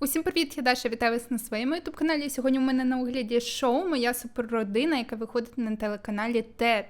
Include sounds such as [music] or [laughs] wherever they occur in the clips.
Усім привіт, я Даша, вітаю вас на своєму ютуб каналі. Сьогодні у мене на огляді шоу Моя суперродина, яке виходить на телеканалі ТЕТ.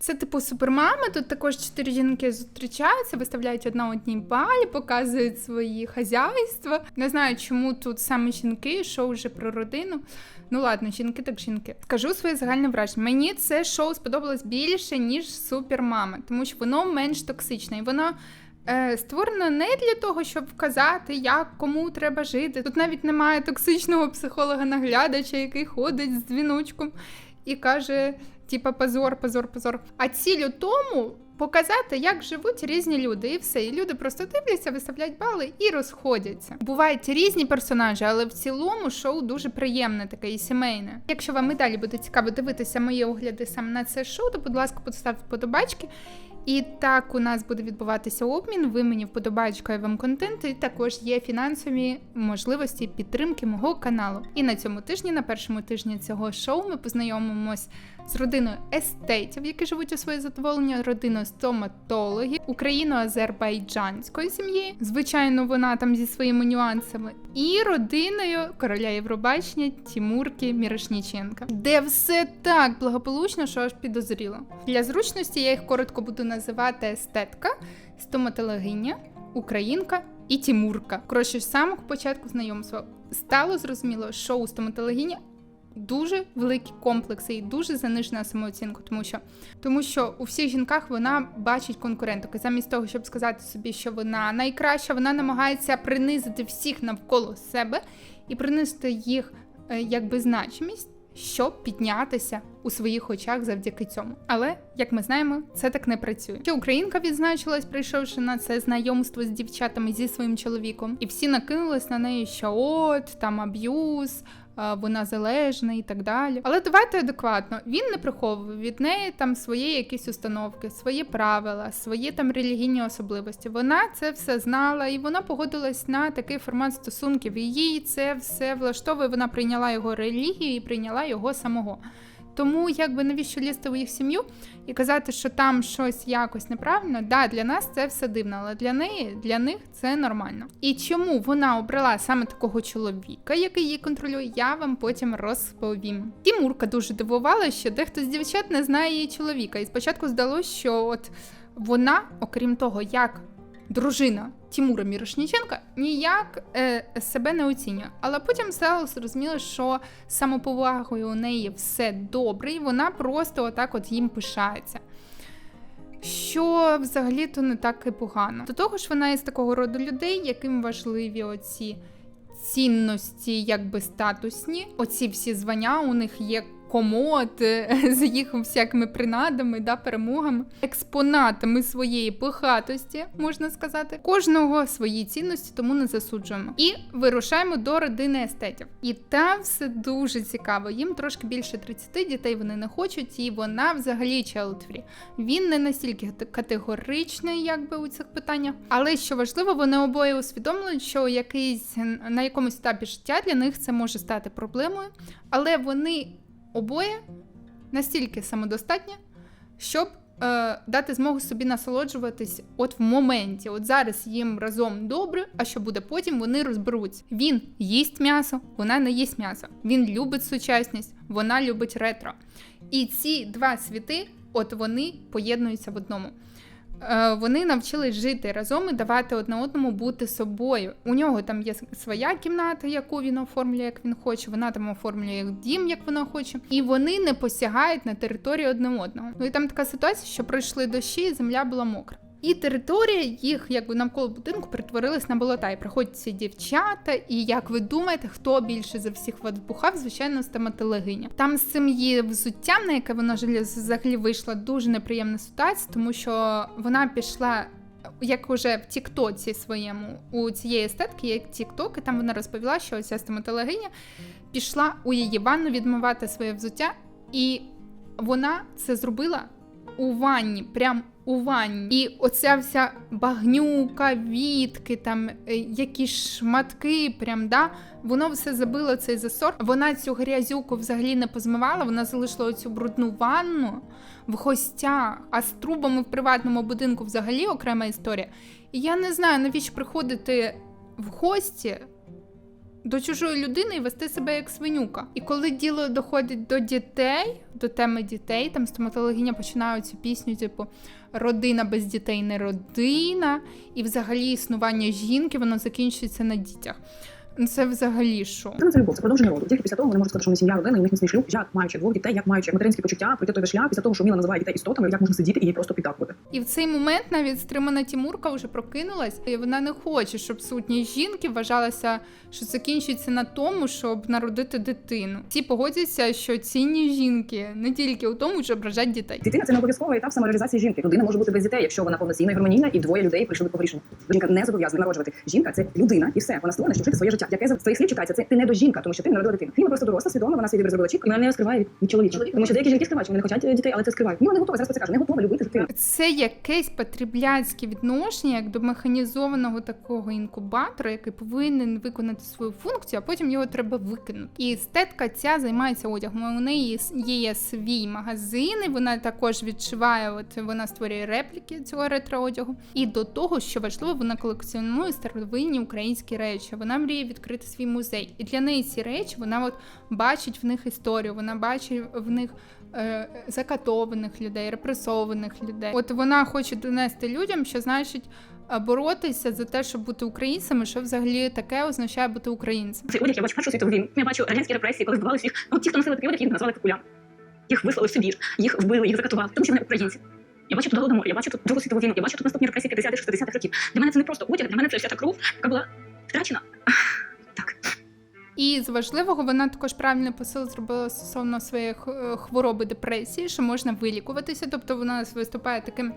Це типу супермами. Тут також чотири жінки зустрічаються, виставляють одна одній балі, показують свої хазяйства. Не знаю, чому тут саме жінки, шоу вже про родину. Ну ладно, жінки так жінки. Скажу своє загальне враження. Мені це шоу сподобалось більше, ніж супермами, тому що воно менш токсичне. І воно е, створено не для того, щоб вказати, як кому треба жити. Тут навіть немає токсичного психолога-наглядача, який ходить з дзвіночком і каже: типа позор, позор, позор. А ціль у тому. Показати, як живуть різні люди, і все. І люди просто дивляться, виставляють бали і розходяться. Бувають різні персонажі, але в цілому шоу дуже приємне, таке і сімейне. Якщо вам і далі буде цікаво дивитися мої огляди саме на це шоу, то будь ласка, поставте вподобачки. І так у нас буде відбуватися обмін. Ви мені вподобаєчкою вам контент, і також є фінансові можливості підтримки мого каналу. І на цьому тижні, на першому тижні цього шоу, ми познайомимось з родиною естетів, які живуть у своє задоволення, родиною стоматологів, україно-азербайджанської сім'ї. Звичайно, вона там зі своїми нюансами, і родиною короля Євробачення Тімурки Мірошніченка, де все так благополучно, що аж підозріло. Для зручності я їх коротко буду називати естетка, стоматологиня, українка і Тімурка. Коротше, з самого початку знайомства стало зрозуміло, що у стоматологині дуже великі комплекси і дуже занижена самооцінка, тому що тому що у всіх жінках вона бачить конкуренток. І замість того, щоб сказати собі, що вона найкраща, вона намагається принизити всіх навколо себе і принизити їх е, якби значимість. Щоб піднятися у своїх очах завдяки цьому. Але, як ми знаємо, це так не працює. Що українка відзначилась, прийшовши на це знайомство з дівчатами зі своїм чоловіком, і всі накинулись на неї, що от там аб'юз, вона залежна і так далі. Але давайте адекватно. Він не приховував від неї там свої якісь установки, свої правила, свої там релігійні особливості. Вона це все знала, і вона погодилась на такий формат стосунків. Їй це все влаштовує. Вона прийняла його релігію і прийняла його самого. Тому якби навіщо лізти у їх сім'ю і казати, що там щось якось неправильно, да, для нас це все дивно, але для неї, для них це нормально. І чому вона обрала саме такого чоловіка, який її контролює, я вам потім розповім. Тімурка дуже дивувала, що дехто з дівчат не знає її чоловіка. І спочатку здалося, що от вона, окрім того, як дружина Тімура Мірошніченка ніяк е, себе не оцінює. Але потім стало зрозуміло, що самоповагою у неї все добре, і вона просто отак от їм пишається. Що взагалі-то не так і погано. До того ж, вона із такого роду людей, яким важливі оці цінності, якби статусні, оці всі звання у них є комод [laughs] з їх всякими принадами, да, перемогами, експонатами своєї пихатості, можна сказати, кожного свої цінності, тому не засуджуємо. І вирушаємо до родини естетів. І там все дуже цікаво. Їм трошки більше 30 дітей вони не хочуть, і вона взагалі child-free. Він не настільки категоричний, якби у цих питаннях. Але що важливо, вони обоє усвідомлюють, що якийсь на якомусь етапі життя для них це може стати проблемою, але вони обоє настільки самодостатні, щоб е, дати змогу собі насолоджуватись от в моменті. От зараз їм разом добре, а що буде потім, вони розберуться. Він їсть м'ясо, вона не їсть м'ясо. Він любить сучасність, вона любить ретро. І ці два світи, от вони поєднуються в одному. Е, вони навчились жити разом і давати одне одному бути собою. У нього там є своя кімната, яку він оформлює, як він хоче. Вона там оформлює дім, як вона хоче, і вони не посягають на територію одне одного. Ну і там така ситуація, що пройшли дощі, і земля була мокра. І територія їх, якби навколо будинку, перетворилась на болота. І приходять ці дівчата. І як ви думаєте, хто більше за всіх відбухав? Звичайно, стоматологиня. Там з цим її взуттям, на яке вона взагалі вийшла, дуже неприємна ситуація, тому що вона пішла. Як уже в Тіктоці своєму у цієї естетки є Тікток, і там вона розповіла, що ця стоматологиня пішла у її ванну відмивати своє взуття, і вона це зробила у ванні, прям у ванні. І оця вся багнюка, вітки, там е, якісь шматки, прям да. Воно все забило цей засор. Вона цю грязюку взагалі не позмивала, вона залишила оцю брудну ванну в гостях, а з трубами в приватному будинку взагалі окрема історія. І я не знаю, навіщо приходити в гості до чужої людини і вести себе як свинюка. І коли діло доходить до дітей, до теми дітей, там стоматологиня починає цю пісню, типу родина без дітей не родина, і взагалі існування жінки воно закінчується на дітях. Це взагалі що? Це любов, це продовження роду. Тільки після того вони можуть сказати, що вони сім'я, родина, і в них міцний шлюб, як маючи двох дітей, як маючи материнські почуття, пройти той шлях, після того, що Міла називає дітей істотами, як можна сидіти і її просто підтакувати. І в цей момент навіть стримана Тімурка вже прокинулась, і вона не хоче, щоб сутність жінки вважалася, що закінчується на тому, щоб народити дитину. Всі погодяться, що цінні жінки не тільки у тому, що ображать дітей. Дитина це не обов'язковий етап самореалізації жінки. Людина може бути без дітей, якщо вона повноцінна і гармонійна, і двоє людей прийшли до погрішення. Жінка не зобов'язана народжувати. Жінка це людина, і все. Вона створена, щоб жити своє життя. Яке з твоїх слів читається, це ти не до жінка, тому що ти не народила дитину. Міла просто доросла, свідома, вона свій вибір зробила чітко, і вона не скриває від, від чоловіка. Тому що деякі жінки скривають, вони не хочуть дітей, але це скривають. Міла не готова, зараз про це каже, не готова любити дитину. Це якесь потрібляцьке відношення, як до механізованого такого інкубатора, який повинен виконати свою функцію, а потім його треба викинути. І естетка ця займається одягом. У неї є свій магазин, і вона також відшиває. От вона створює репліки цього ретро-одягу. І до того, що важливо, вона колекціонує старовинні українські речі. Вона мріє відкрити свій музей. І для неї ці речі вона от бачить в них історію, вона бачить в них е, закатованих людей, репресованих людей. От вона хоче донести людям, що значить е, боротися за те, щоб бути українцями, що взагалі таке означає бути українцем. Цей одяг я бачу першу світову війну. Я бачу радянські репресії, коли вбивали всіх. Ну, ті, хто носили такий одяг, їх назвали популями. Їх вислали в Сибір, їх вбили, їх закатували, тому що вони українці. Я бачу тут голодомор, я бачу тут Другу світову війну, я бачу тут наступні репресії 50-60-х років. Для мене це не просто одяг, для мене це вся та кров, яка була втрачена. [laughs] Так. І з важливого вона також правильний посил зробила стосовно своєї хвороби депресії, що можна вилікуватися. Тобто вона виступає таким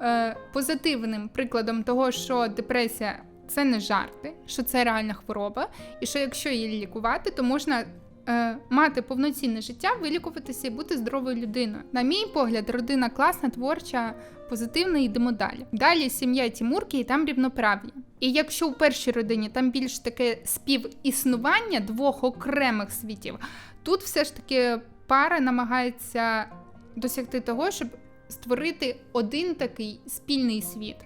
е, позитивним прикладом того, що депресія це не жарти, що це реальна хвороба, і що якщо її лікувати, то можна. Е, Мати повноцінне життя, вилікуватися і бути здоровою людиною. На мій погляд, родина класна, творча, позитивна, йдемо далі. Далі сім'я Тімурки і там рівноправ'я. І якщо у першій родині там більш таке співіснування двох окремих світів, тут все ж таки пара намагається досягти того, щоб створити один такий спільний світ,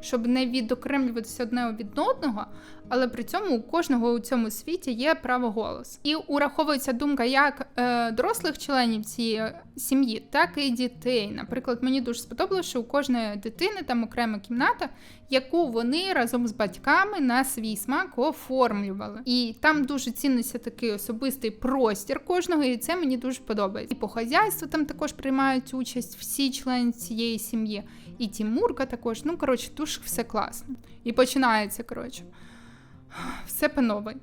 щоб не відокремлюватися одне від одного, але при цьому у кожного у цьому світі є право голос. І ураховується думка як е, дорослих членів цієї сім'ї, так і дітей. Наприклад, мені дуже сподобалося, що у кожної дитини там окрема кімната, яку вони разом з батьками на свій смак оформлювали. І там дуже ціниться такий особистий простір кожного, і це мені дуже подобається. І по хазяйству там також приймають участь всі члени цієї сім'ї. І Тімурка також. Ну коротше, дуже все класно. І починається коротше. Все панове.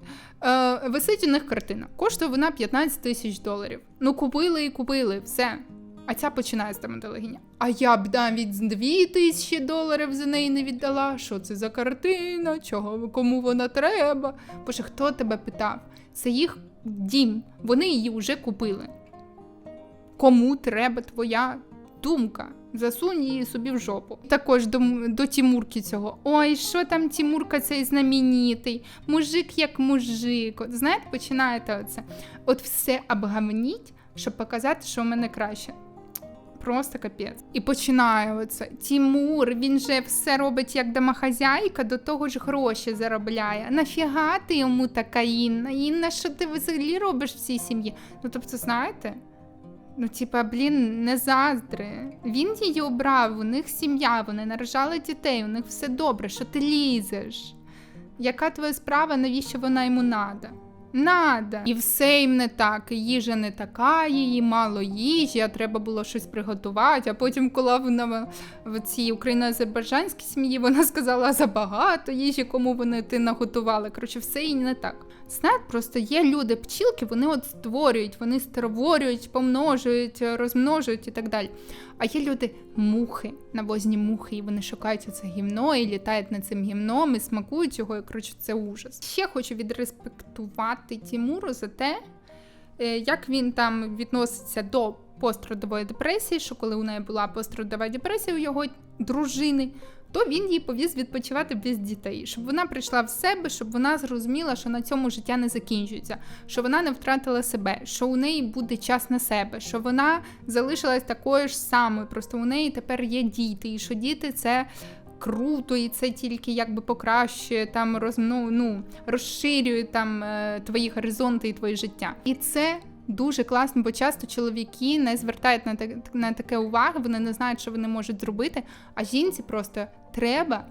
Е, висить у них картина. Коштує вона 15 тисяч доларів. Ну, купили і купили, все. А ця починає з стоматологиня. А я б навіть 2 тисячі доларів за неї не віддала. Що це за картина? Чого кому вона треба? Боже, хто тебе питав? Це їх дім. Вони її вже купили. Кому треба твоя думка? Засунь її собі в жопу. Також до, до Тімурки цього. Ой, що там Тімурка цей знаменитий? Мужик як мужик. От, знаєте, починаєте оце. От все обгамніть, щоб показати, що у мене краще. Просто капець. І починає оце. Тімур, він же все робить як домохазяйка, до того ж гроші заробляє. Нафіга ти йому така Інна? Інна, що ти взагалі робиш в цій сім'ї? Ну тобто, знаєте? Ну, типа, блін, не заздри. Він її обрав, у них сім'я, вони наражали дітей, у них все добре, що ти лізеш? Яка твоя справа, навіщо вона йому надо? Надо. І все їм не так. Їжа не така, її мало їжі, а треба було щось приготувати. А потім, коли вона в цій україно-азербайджанській сім'ї, вона сказала забагато їжі, кому вони ти наготували. Коротше, все їй не так. Знаєте, просто є люди пчілки, вони от створюють, вони створюють, помножують, розмножують і так далі. А є люди мухи, навозні мухи, і вони шукають це гімно і літають над цим гімном, і смакують його, і коротше, це ужас. Ще хочу відреспектувати Тімуру за те, е, як він там відноситься до пострадової депресії, що коли у неї була пострадова депресія у його дружини, то він її повіз відпочивати без дітей, щоб вона прийшла в себе, щоб вона зрозуміла, що на цьому життя не закінчується, що вона не втратила себе, що у неї буде час на себе, що вона залишилась такою ж самою. Просто у неї тепер є діти, і що діти це. Круто, і це тільки якби покращує там роз, ну, ну, розширює там е, твої горизонти і твоє життя. І це дуже класно, бо часто чоловіки не звертають на, так, на таке уваги, вони не знають, що вони можуть зробити. А жінці просто треба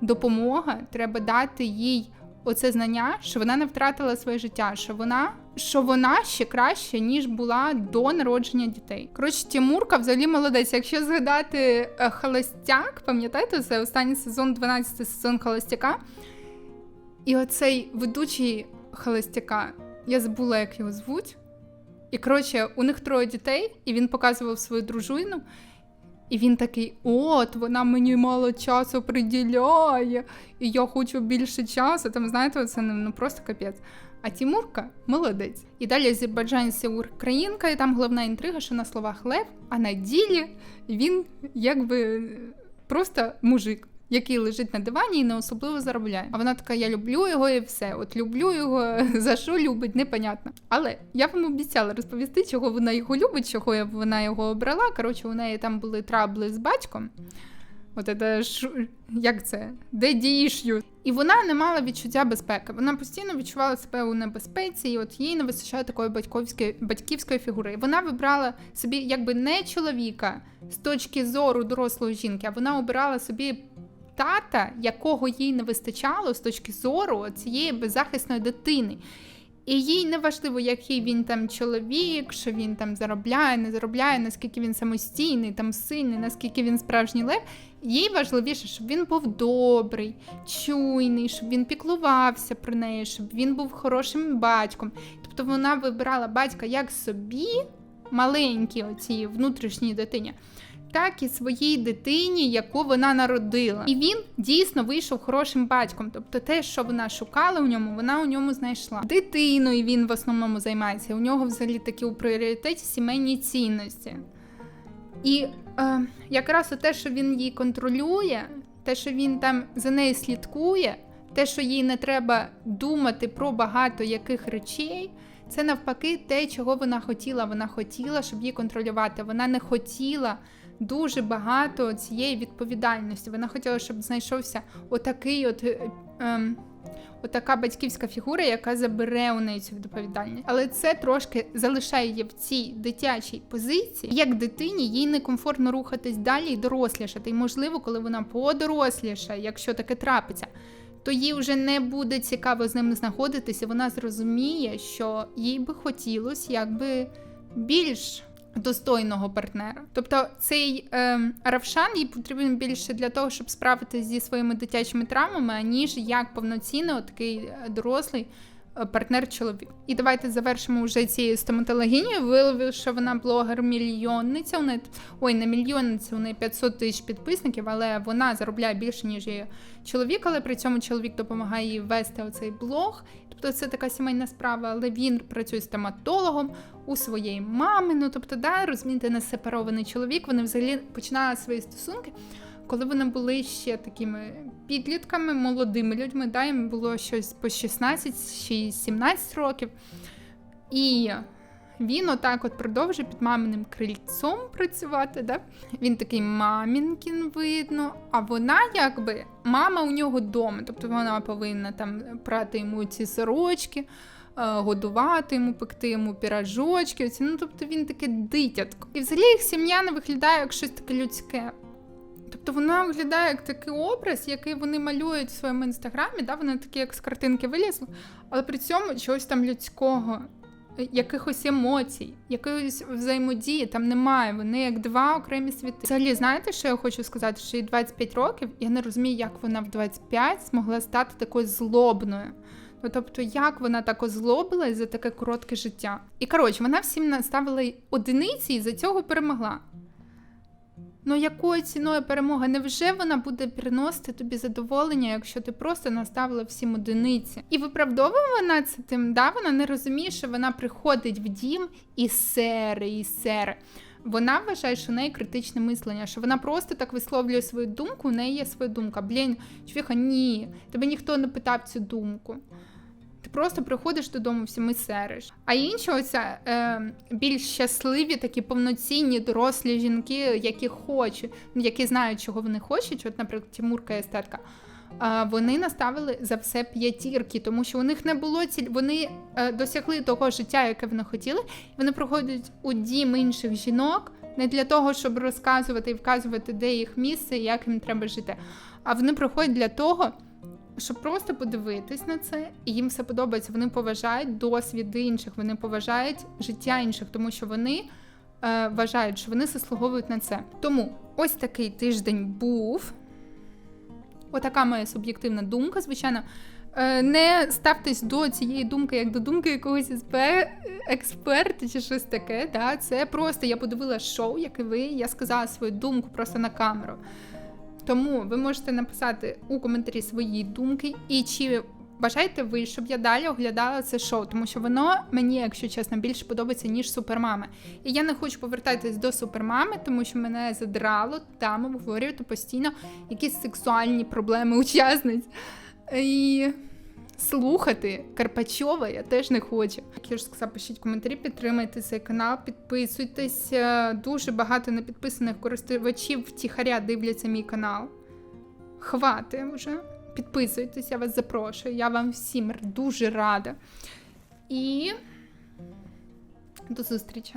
допомога, треба дати їй оце знання, що вона не втратила своє життя, що вона, що вона ще краще, ніж була до народження дітей. Коротше, Тимурка взагалі молодець. Якщо згадати е, Холостяк, пам'ятаєте, це останній сезон, 12 сезон Холостяка. І оцей ведучий Холостяка, я забула, як його звуть. І коротше, у них троє дітей, і він показував свою дружину. І він такий: от, вона мені мало часу приділяє, і я хочу більше часу. Там, знаєте, це ну просто капець. А Тімурка молодець. І далі азербайджанці українка, і там головна інтрига, що на словах лев, а на ділі він якби просто мужик. Який лежить на дивані і не особливо заробляє. А вона така: я люблю його і все. От люблю його, [laughs] за що любить, непонятно. Але я вам обіцяла розповісти, чого вона його любить, чого вона його обрала. Коротше, у неї там були трабли з батьком. От це ж як це? Де дієшю? І вона не мала відчуття безпеки. Вона постійно відчувала себе у небезпеці, і от їй не вистачає такої батьківської батьківської фігури. Вона вибрала собі якби не чоловіка з точки зору дорослої жінки, а вона обирала собі тата, якого їй не вистачало з точки зору цієї беззахисної дитини. І їй не важливо, який він там чоловік, що він там заробляє, не заробляє, наскільки він самостійний, там сильний, наскільки він справжній лев. Їй важливіше, щоб він був добрий, чуйний, щоб він піклувався про неї, щоб він був хорошим батьком. Тобто вона вибирала батька як собі, маленькій оцій внутрішній дитині, так і своїй дитині, яку вона народила. І він дійсно вийшов хорошим батьком. Тобто те, що вона шукала у ньому, вона у ньому знайшла. Дитиною він в основному займається. У нього взагалі такі у пріоритеті сімейні цінності. І е, якраз те, що він її контролює, те, що він там за нею слідкує, те, що їй не треба думати про багато яких речей. Це навпаки те, чого вона хотіла. Вона хотіла, щоб її контролювати. Вона не хотіла дуже багато цієї відповідальності. Вона хотіла, щоб знайшовся отакий от. Ем, Отака батьківська фігура, яка забере у неї цю відповідальність. Але це трошки залишає її в цій дитячій позиції. Як дитині їй некомфортно рухатись далі і дорослішати. І можливо, коли вона подоросліша, якщо таке трапиться, то їй вже не буде цікаво з ним знаходитися. Вона зрозуміє, що їй би хотілося якби більш достойного партнера. Тобто цей е, Равшан їй потрібен більше для того, щоб справитися зі своїми дитячими травмами, аніж як повноцінно такий е, дорослий. Партнер чоловік. І давайте завершимо вже цією стоматологінію. Виявив, що вона блогер-мільйонниця. У неї ой, не мільйонниця, у неї 500 тисяч підписників, але вона заробляє більше, ніж її чоловік, але при цьому чоловік допомагає їй вести оцей блог. Тобто це така сімейна справа, але він працює стоматологом у своєї мами. Ну тобто, да, розумієте, не сепарований чоловік. Вони взагалі починали свої стосунки, коли вони були ще такими підлітками, молодими людьми. Да, їм було щось по 16 чи 17 років. І він отак от продовжує під маминим крильцом працювати. Да? Він такий мамінкін видно, а вона якби мама у нього вдома. Тобто вона повинна там прати йому ці сорочки, е, годувати йому, пекти йому піражочки. Ну, тобто він таке дитятко. І взагалі їх сім'я не виглядає як щось таке людське. Тобто вона виглядає як такий образ, який вони малюють в своєму інстаграмі, да? вони такі, як з картинки вилізли, але при цьому чогось там людського якихось емоцій, якоїсь взаємодії там немає. Вони як два окремі світи. Взагалі, знаєте, що я хочу сказати? Що їй 25 років, я не розумію, як вона в 25 змогла стати такою злобною. Ну, тобто, як вона так озлобилась за таке коротке життя. І коротше, вона всім наставила одиниці і за цього перемогла. Ну якою ціною перемога? Невже вона буде приносити тобі задоволення, якщо ти просто наставила всім одиниці? І виправдовує вона це тим, да? вона не розуміє, що вона приходить в дім і сере, і сере. Вона вважає, що в неї критичне мислення, що вона просто так висловлює свою думку, у неї є своя думка. Блін, чвіха, ні, тебе ніхто не питав цю думку. Ти просто приходиш додому, всіми і сериш. А інші, оця е, більш щасливі, такі повноцінні, дорослі жінки, які хочуть, які знають, чого вони хочуть. От, наприклад, Тимурка естетка. е, Вони наставили за все п'ятірки, тому що у них не було ціль. Вони е, досягли того життя, яке вони хотіли. і Вони приходять у дім інших жінок не для того, щоб розказувати і вказувати, де їх місце і як їм треба жити. А вони приходять для того, щоб просто подивитись на це, і їм все подобається. Вони поважають досвід інших, вони поважають життя інших, тому що вони е, вважають, що вони заслуговують на це. Тому ось такий тиждень був. Отака моя суб'єктивна думка, звичайно. Е, Не ставтесь до цієї думки, як до думки якогось експерта чи щось таке. Да? Це просто я подивилася шоу, як і ви. Я сказала свою думку просто на камеру. Тому ви можете написати у коментарі свої думки, і чи бажаєте ви, щоб я далі оглядала це шоу, тому що воно мені, якщо чесно, більше подобається, ніж супермами. І я не хочу повертатись до супермами, тому що мене задрало там обговорювати постійно якісь сексуальні проблеми учасниць. І слухати Карпачова я теж не хочу. Як я вже сказала, пишіть коментарі, підтримайте цей канал, підписуйтесь. Е, Дуже багато непідписаних користувачів втіхаря дивляться мій канал. Хвати вже. Підписуйтесь, я вас запрошую. Я вам всім дуже рада. І до зустрічі!